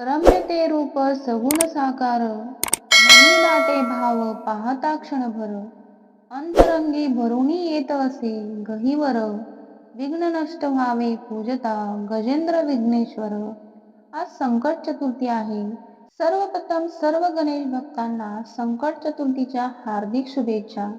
रम्य ते रूप सगुण साकार मनी भाव पाहता क्षणभर अंतरंगी भरुणी येत असे गहिवर विघ्न नष्ट व्हावे पूजता गजेंद्र विघ्नेश्वर. आज संकट चतुर्थी आहे. सर्वप्रथम सर्व गणेश भक्तांना संकट चतुर्थीच्या हार्दिक शुभेच्छा.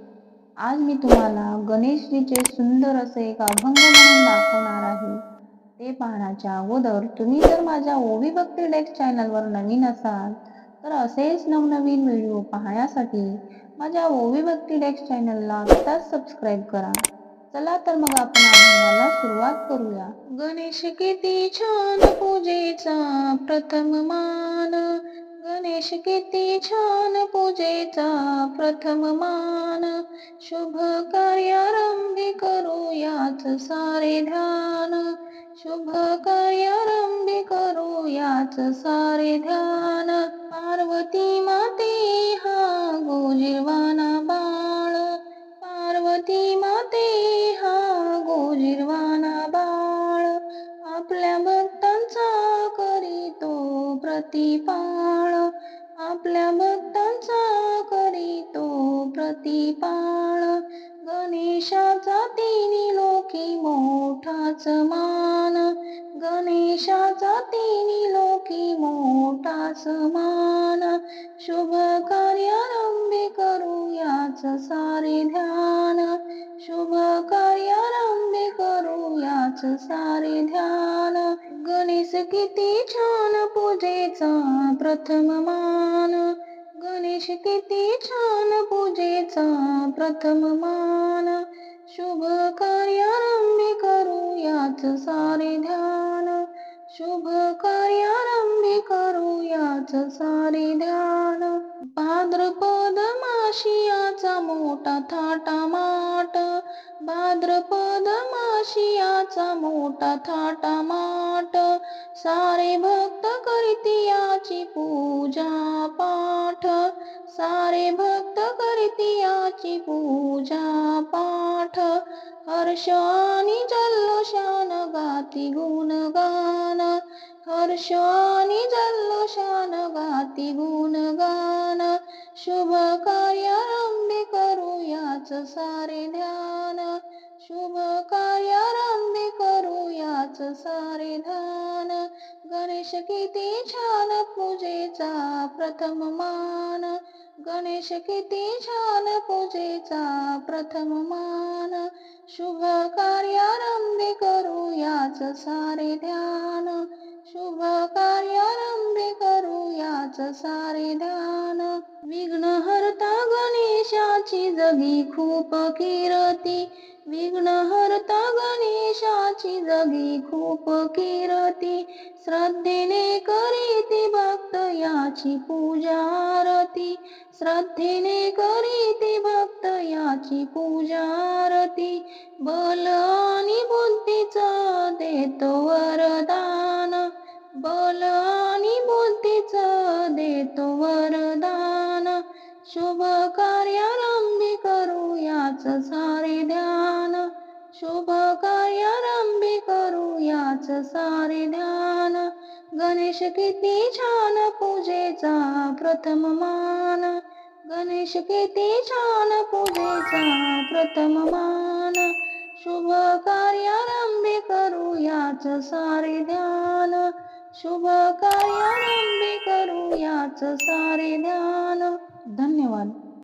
आज मी तुम्हाला गणेशजीचे सुंदर असे एक अभंग म्हणून दाखवणार आहे. ते पाहण्याच्या अगोदर तुम्ही जर माझ्या ओवी भक्ती डेक्स चॅनलवर नवीन असाल तर असेच नवनवीन व्हिडिओ पाहण्यासाठी माझ्या ओवी भक्ती डेक्स चॅनलला आत्ताच सबस्क्राईब करा. चला तर मग आपण अभियानाला सुरुवात करूया. गणेश किती छान पूजेचा प्रथम मान. गणेश किती छान पूजेचा प्रथम मान. शुभ कार्यारंभी करूयाच सारे ध्यान. शुभ कार्यारंभी करूयाच सारे ध्यान. पार्वती माते हा गोजिरवाना बाळ. पार्वती माते हा गोजिरवाना बाळ. आपल्या भक्तांचा करीतो प्रतिपाळ. आपल्या भक्तांचा करीतो प्रतिपाळ. गणेशाचा तिन्ही लोकी मोठाच मा समान शुभ कार्यारंभी करूयाच सारे ध्यान. शुभ कार्यारंभी करूयाच सारे ध्यान. गणेश किती छान पूजेचा प्रथम मान. गणेश किती छान पूजेचा प्रथम मान. शुभ कार्यारंभी करूयाच सारे सारे ध्यान भाद्रपद माशियाचा मोठा थाटा माट भाद्रपद माशियाचा मोठा थाटा माट सारे भक्त करीतियाची पूजा पाठ सारे भक्त करीतियाची पूजा पाठ हर्ष आणि जल्लोषान गाती गुणगान हर्ष जल्लोषान गाती गुणगान. शुभ कार्यारंभी करूयाच सारे ध्यान. शुभ कार्यारंभी करूयाच सारे ध्यान. गणेश किती छान पूजेचा प्रथम मान. गणेश किती छान पूजेचा प्रथम मान. शुभ कार्यारंभी करूयाच सारे ध्यान. शुभ कार्यारंभे करूयाच सारे ध्यान विघ्न हरता गणेशाची जगी खूप कीर्ती. विघ्न हरता गणेशाची जगी खूप कीर्ती. श्रद्धेने करीती भक्त याची पूजा आरती. श्रद्धेने करीती भक्त याची पूजा आरती. बल आणि बुद्धीचा देतो वरदा बल आणि बुद्धीचं देतो वरदान. शुभ कार्यारंभी करूयाच सारे ध्यान. शुभ कार्यारंभी करूयाच सारे ध्यान. गणेश किती छान पूजेचा प्रथम मान. गणेश किती छान पूजेचा प्रथम मान. शुभ कार्यारंभी करूयाच सारे ध्यान. शुभ कार्यारंभी करूयाच सारे ध्यान धन्यवाद.